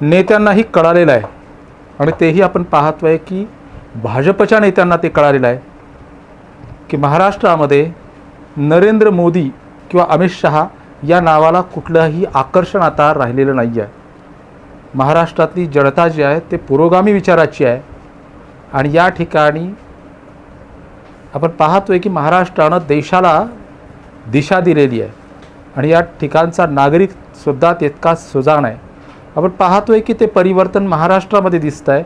नेत्यांनाही कळालेलं आहे. आणि तेही आपण पाहतो आहे की भाजपच्या नेत्यांना ते कळालेलं आहे की महाराष्ट्रामध्ये नरेंद्र मोदी किंवा अमित शहा या नावाला कुठलंही आकर्षण आता राहिलेलं नाही आहे महाराष्ट्रातली जनता जी आहे ते पुरोगामी विचाराची आहे. आणि या ठिकाणी आपण पाहतोय की महाराष्ट्रानं देशाला दिशा दिलेली आहे. आणि या ठिकाणचा नागरिकसुद्धा तितकाच सुजाण आहे. आपण पाहतोय की ते परिवर्तन महाराष्ट्रामध्ये दिसतं आहे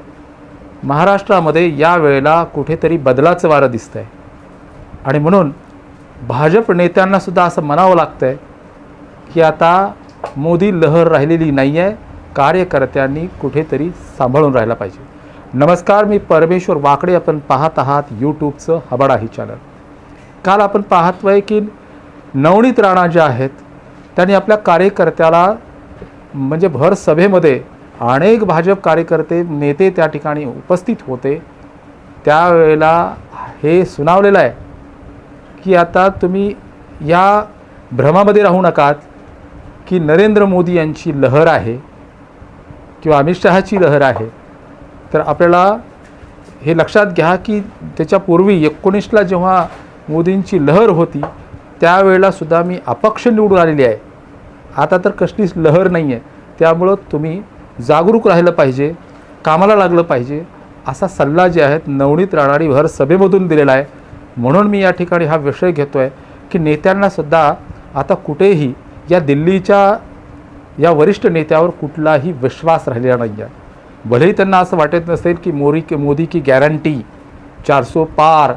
महाराष्ट्रामध्ये या वेळेला कुठेतरी बदलाचं वारं दिसतं आहे आणि म्हणून भाजप नेत्यांनासुद्धा असं म्हणावं लागतं आहे की आता मोदी लहर राहिलेली नाही आहे कार्यकर्त्यांनी कुठेतरी सांभाळून राहिला पाहिजे. नमस्कार मी परमेश्वर वाकडे. आपण पाहत आहात यूट्यूबचं हबड ही चॅनल. काल आपण पाहतोय की नवनीत राणा ज्या आहेत त्यांनी आपल्या कार्यकर्त्याला म्हणजे भर सभेमध्ये अनेक भाजप कार्यकर्ते नेते त्या ठिकाणी उपस्थित होते. त्यावेळेला हे सुनावलेलं आहे की आता तुम्ही या भ्रमामध्ये राहू नकात की नरेंद्र मोदी यांची लहर आहे किंवा अमित शहाची लहर आहे. तर आपल्याला हे लक्षात घ्या की त्याच्यापूर्वी एकोणीसला जेव्हा मोदींची लहर होती त्यावेळेला सुद्धा मी अपक्ष निवडून आलेली आहे. आता तर कसलीच लहर नाही आहे त्यामुळं तुम्ही जागरूक राहिलं पाहिजे कामाला लागलं पाहिजे असा सल्ला जे आहेत नवनीत राणारी भर सभेमधून दिलेला आहे. म्हणून मी या ठिकाणी हा विषय घेतो आहे की नेत्यांनासुद्धा आता कुठेही या दिल्लीच्या या वरिष्ठ नेत्यावर कुठलाही विश्वास राहिलेला नाही आहे भलेही त्यांना असं वाटत नसेल की मोरी की मोदी की गॅरंटी चारसो पार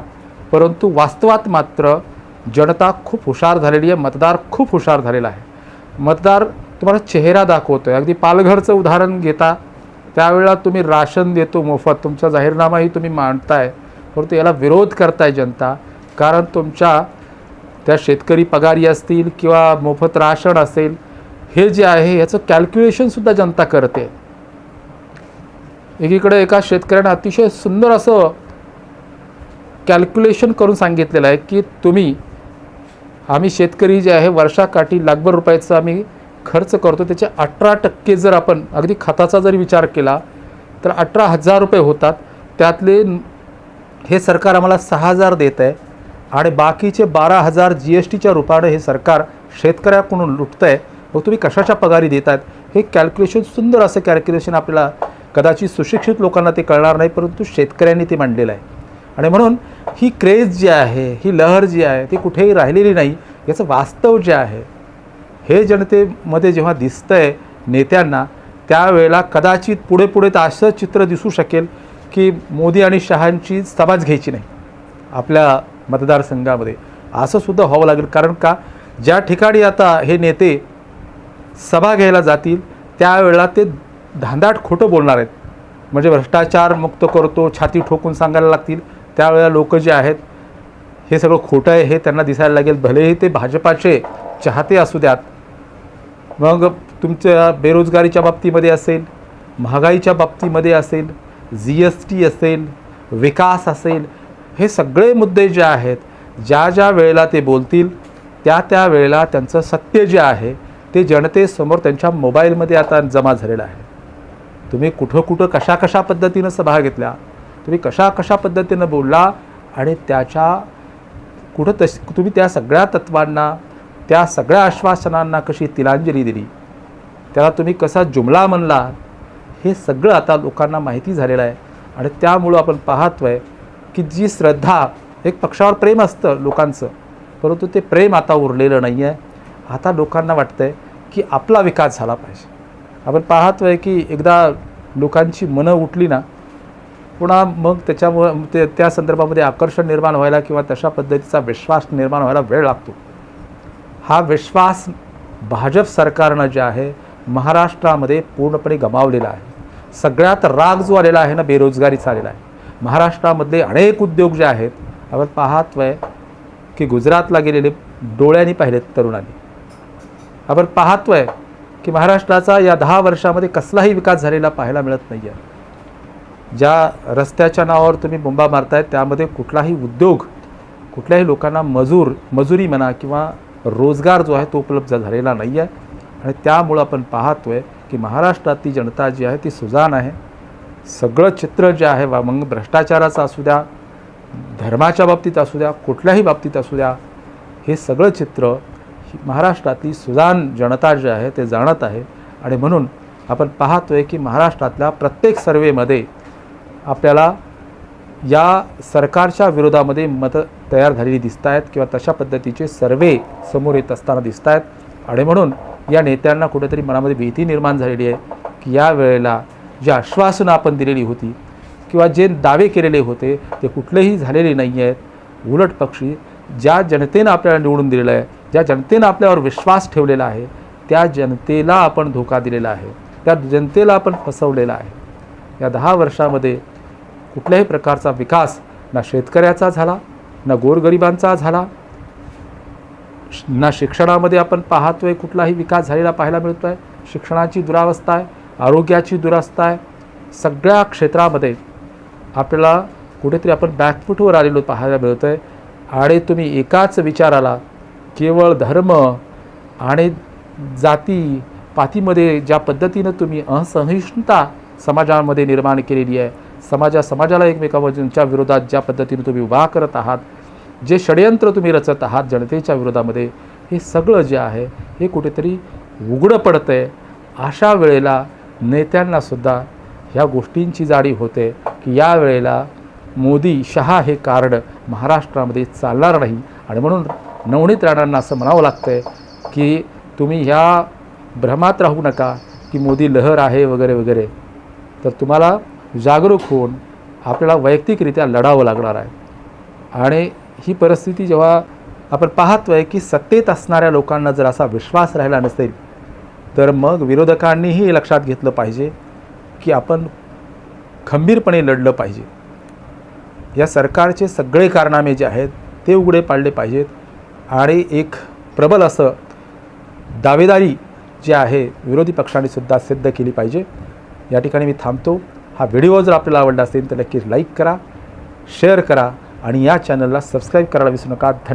परंतु वास्तवात मात्र जनता खूप हुशार झालेली आहे मतदार खूप हुशार झालेला आहे. मतदार तुम्हाला चेहरा दाखवतो आहे अगदी पालघरचं उदाहरण घेता त्यावेळेला तुम्ही राशन देतो मोफत. तुमचा जाहीरनामाही तुम्ही मांडताय. परंतु याला विरोध करताय जनता. कारण तुमच्या त्या शेतकरी पगारी असतील किंवा मोफत राशन असेल हे जे आहे याचं कॅल्क्युलेशनसुद्धा जनता करते. एकीकडे एका शेतकऱ्यानं अतिशय सुंदर असं कॅल्क्युलेशन करून सांगितलेलं आहे की तुम्ही आम्ही शेतकरी जे आहे वर्षाकाठी लाखभर रुपयाचा आम्ही खर्च करतो. त्याचे अठरा टक्के जर आपण अगदी खताचा जर विचार केला तर अठरा हजार रुपये होतात. त्यातले हे सरकार आम्हाला सहा हजार देत आहे आणि बाकीचे बारा हजार जी एस टीच्या रूपानं हे सरकार शेतकऱ्याकडून लुटतं आहे मग तुम्ही कशाच्या पगारी देत आहेत हे कॅल्क्युलेशन सुंदर असं कॅल्क्युलेशन आपल्याला कदाचित सुशिक्षित लोकांना ते कळणार नाही परंतु शेतकऱ्यांनी ते मांडलेलं आहे. आणि म्हणून ही क्रेज जी आहे ही लहर जी आहे ती कुठेही राहिलेली नाही याचं वास्तव जे आहे हे जनतेमध्ये जेव्हा दिसतं आहे नेत्यांना त्यावेळेला कदाचित पुढे पुढे तर असं चित्र दिसू शकेल की मोदी आणि शहांची सभाच घ्यायची नाही आपल्या मतदारसंघामध्ये. असं सुद्धा व्हावं लागेल. कारण का? ज्या ठिकाणी आता हे नेते सभा घ्यायला जातील त्यावेळेला ते धांदाट खोटं बोलणार आहेत. म्हणजे भ्रष्टाचार मुक्त करतो छाती ठोकून सांगायला लागतील. त्यावेळेला लोक जे आहेत हे सगळं खोटं आहे हे त्यांना दिसायला लागेल. भलेही ते भाजपाचे चाहते असू द्यात मग तुमच्या बेरोजगारीच्या बाबतीमध्ये असेल महागाईच्या बाबतीमध्ये असेल जी एस टी असेल विकास असेल हे सगळे मुद्दे जे आहेत ज्या ज्या वेळेला ते बोलतील त्या त्या वेळेला त्यांचं सत्य जे आहे ते जनतेसमोर त्यांच्या मोबाईलमध्ये आता जमा झालेलं आहे. तुम्ही कुठं कुठं कशा कशा पद्धतीनं सभा घेतल्या तुम्ही कशा कशा पद्धतीनं बोलला आणि त्याच्या कुठं तश तुम्ही त्या सगळ्या तत्वांना त्या सगळ्या आश्वासनांना कशी तिलांजली दिली? त्याला तुम्ही कसा जुमला म्हणला? हे सगळं आता लोकांना माहिती झालेलं आहे. आणि त्यामुळं आपण पाहतो आहे की जी श्रद्धा एक पक्षावर प्रेम असतं लोकांचं परंतु ते प्रेम आता उरलेलं नाही आहे आता लोकांना वाटतं आहे की आपला विकास झाला पाहिजे. आपण पाहतो आहे की एकदा लोकांची मनं उठली ना पुन्हा मग त्याच्यामुळं ते त्या संदर्भामध्ये आकर्षण निर्माण व्हायला किंवा तशा पद्धतीचा विश्वास निर्माण व्हायला वेळ लागतो. हा विश्वास भाजप सरकारनं जे आहे महाराष्ट्रामध्ये पूर्णपणे गमावलेला आहे. सगळ्यात राग जो आलेला आहे ना बेरोजगारीचा आलेला आहे. महाराष्ट्रामधले अनेक उद्योग जे आहेत आपण पाहतोय की गुजरातला गेलेले डोळ्यांनी पाहिलेत तरुणांनी. आपण पाहतोय की महाराष्ट्राचा या दहा वर्षामध्ये कसलाही विकास झालेला पाहायला मिळत नाही आहे ज्या रस्त्याच्या नावावर तुम्ही बोंबा मारताय त्यामध्ये कुठलाही उद्योग कुठल्याही लोकांना मजूर मजुरी म्हणा किंवा रोजगार जो आहे तो उपलब्ध झालेला नाही आहे. आणि त्यामुळं आपण पाहतोय की महाराष्ट्रातली जनता जी आहे ती सुजान आहे. सगळं चित्र जे आहे वा मग भ्रष्टाचाराचं असू द्या धर्माच्या बाबतीत असू द्या कुठल्याही बाबतीत असू द्या हे सगळं चित्र ही महाराष्ट्रातली सुजान जनता जी आहे ते जाणत आहे. आणि म्हणून आपण पाहतोय की महाराष्ट्रातल्या प्रत्येक सर्वेमध्ये आपल्याला या सरकारच्या विरोधामध्ये मतं तयार झालेली दिसत आहेत किंवा तशा पद्धतीचे सर्वे समोर येत असताना दिसत आहेत. आणि म्हणून या नेत्यांना कुठेतरी मनामध्ये भीती निर्माण झालेली आहे की या वेळेला जी आश्वासनं आपण दिलेली होती किंवा जे दावे केलेले होते ते कुठलेही झालेले नाही आहेत. उलट पक्षी ज्या जनतेनं आपल्याला निवडून दिलेलं आहे ज्या जनतेनं आपल्यावर विश्वास ठेवलेला आहे त्या जनतेला आपण धोका दिलेला आहे. त्या जनतेला आपण फसवलेला आहे. या दहा वर्षामध्ये कुठल्याही प्रकारचा विकास ना शेतकऱ्याचा झाला ना गोरगरिबांचा झाला. ना शिक्षणामध्ये आपण पाहतोय कुठलाही विकास झालेला पाहायला मिळतो आहे शिक्षणाची दुरावस्था आहे आरोग्याची दुरावस्था आहे. सगळ्या क्षेत्रामध्ये आपल्याला कुठेतरी आपण बॅकफुटवर आलेलो पाहायला मिळतं आहे आणि तुम्ही एकाच विचाराला केवळ धर्म आणि जाती पातीमध्ये ज्या पद्धतीनं तुम्ही असहिष्णुता समाजामध्ये निर्माण केलेली आहे समाजा समाजाला एकमेकांच्या विरोधात ज्या पद्धतीने तुम्ही उभा करत आहात जे षडयंत्र तुम्ही रचत आहात जनतेच्या विरोधामध्ये हे सगळं जे आहे हे कुठेतरी उघडं पडतं आहे अशा वेळेला नेत्यांनासुद्धा ह्या गोष्टींची जाडी होते की या वेळेला मोदी शहा हे कार्ड महाराष्ट्रामध्ये चालणार नाही. आणि म्हणून नवनीत राणांना असं म्हणावं लागतं आहे की तुम्ही ह्या भ्रमात राहू नका की मोदी लहर आहे वगैरे वगैरे. तर तुम्हाला जागरूक होऊन आपल्याला वैयक्तिकरित्या लढावं लागणार आहे. आणि ही परिस्थिती जेव्हा आपण पाहतोय की सत्तेत असणाऱ्या लोकांना जर असा विश्वास राहिला नसेल तर मग विरोधकांनीही लक्षात घेतलं पाहिजे की आपण खंबीरपणे लढलं पाहिजे. या सरकारचे सगळे कारनामे जे आहेत ते उघडे पाडले पाहिजेत. आणि एक प्रबल असं दावेदारी जे आहे विरोधी पक्षांनी सुद्धा सिद्ध केली पाहिजे. या ठिकाणी मी थांबतो. हा व्हिडिओ जर आपल्याला आवडला असेल तर नक्कीच लाईक करा शेअर करा आणि या चॅनलला सबस्क्राईब करायला विसरू नका. धन्यवाद.